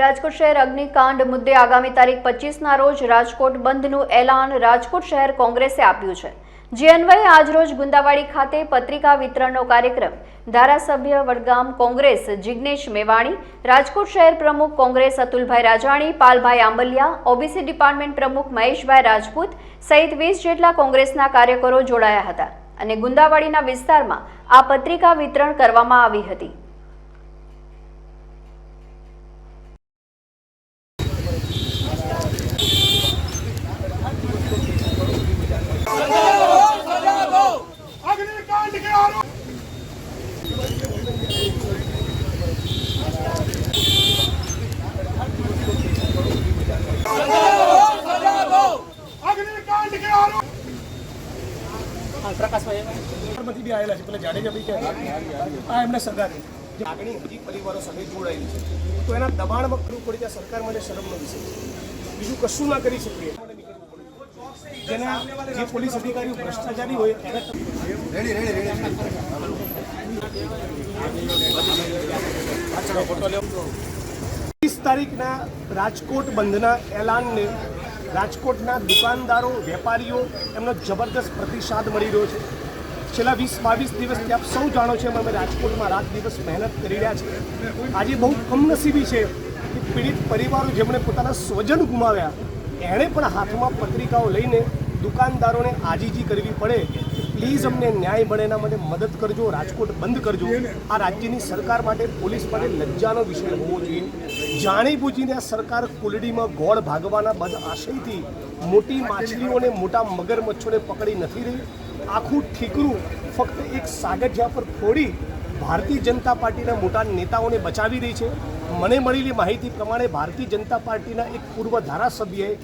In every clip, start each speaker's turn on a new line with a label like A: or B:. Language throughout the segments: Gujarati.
A: રાજકોટ શહેર અગ્નિકાંડ મુદ્દે આગામી તારીખ પચીસના રોજ રાજકોટ બંધનું એલાન રાજકોટ શહેર કોંગ્રેસે આપ્યું છે. જે અન્વયે આજરોજ ગુંદાવાડી ખાતે પત્રિકા વિતરણનો કાર્યક્રમ. ધારાસભ્ય વડગામ કોંગ્રેસ જિગ્નેશ મેવાણી, રાજકોટ શહેર પ્રમુખ કોંગ્રેસ અતુલભાઈ રાજાણી, પાલભાઈ આંબલિયા, ઓબીસી ડિપાર્ટમેન્ટ પ્રમુખ મહેશભાઈ રાજપૂત સહિત વીસ જેટલા કોંગ્રેસના કાર્યકરો જોડાયા હતા. અને ગુંદાવાડીના વિસ્તારમાં આ પત્રિકા વિતરણ કરવામાં આવી હતી.
B: માંથી બી આવેલા છે પેલા જાડેજા આ એમને સરકાર. જે લાગણી હજી પરિવારો સાથે જોડાયેલી છે. તો એના દબાણમાં કરવું પડે ત્યાં સરકાર માટે શરમનો વિષય છે. બીજું કશું ના કરી શકીએ. જેના જે પોલીસ અધિકારીઓ ભ્રષ્ટાચારી હોય ત્રીસ તારીખના રાજકોટ બંધના એલાનને રાજકોટના દુકાનદારો, વેપારીઓ, એમનો જબરદસ્ત પ્રતિસાદ મળી રહ્યો છે. છેલ્લા વીસ, બાવીસ દિવસથી આપ સૌ જાણો છો એમ અમે રાજકોટમાં રાત દિવસ મહેનત કરી રહ્યા છીએ. આજે બહુ કમનસીબી છે કે પીડિત પરિવારો જેમણે પોતાના સ્વજન ગુમાવ્યા, એણે પણ હાથમાં પત્રિકાઓ લઈને દુકાનદારોને આજીજી કરવી પડે. પ્લીઝ અમને ન્યાય મળે એના માટે મદદ કરજો, રાજકોટ બંધ કરજો. આ રાજ્યની સરકાર માટે પોલીસ માટે લજ્જાનો વિષય હોવો જોઈએ. જાણી બૂજીને આ સરકાર કુલડીમાં ગોળ ભાગવાના બદ આશયથી મોટી માછલીઓને મોટા મગરમચ્છોને પકડી નથી રહી. આખું ઠીકરું ફક્ત એક સાગઠિયા પર ફોડી ભારતીય જનતા પાર્ટીના મોટા નેતાઓને બચાવી રહી છે. મને મળેલી માહિતી પ્રમાણે ભારતીય જનતા પાર્ટીના એક પૂર્વ ધારાસભ્યએ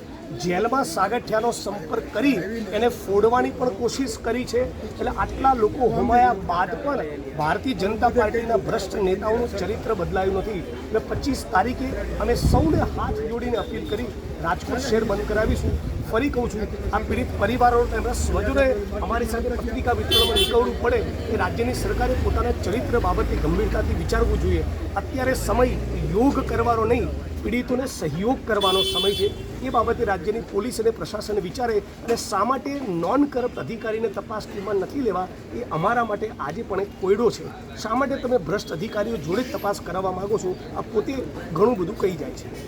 B: જેલમાં સાગઠિયાનો સંપર્ક કરી એને ફોડવાની પણ કોશિશ કરી છે. એટલે આટલા લોકો હોમાયા બાદ પણ ભારતીય જનતા પાર્ટીના ભ્રષ્ટ નેતાઓનું ચરિત્ર બદલાયું નથી. એટલે પચીસ તારીખે અમે સૌને હાથ જોડીને અપીલ કરી રાજકોટ શહેર બંધ કરાવીશું. ફરી કહું છું આ પીડિત પરિવારો તેમના સ્વજોને અમારી સાથે પત્રિકા વિતરણમાં નીકળવું પડે એ રાજ્યની સરકારે પોતાના ચરિત્ર બાબતે ગંભીરતાથી વિચારવું જોઈએ. અત્યારે સમય યોગ કરવાનો નહીં, પીડિતોને સહયોગ કરવાનો સમય છે. એ બાબતે રાજ્યની પોલીસ અને પ્રશાસન વિચારે અને શા માટે નોન કરપ્ટ અધિકારીને તપાસ ટીમમાં નથી લેવા એ અમારા માટે આજે પણ એક કોયડો છે. શા માટે તમે ભ્રષ્ટ અધિકારીઓ જોડે તપાસ કરાવવા માંગો છો? આ પોતે ઘણું બધું કહી જાય છે.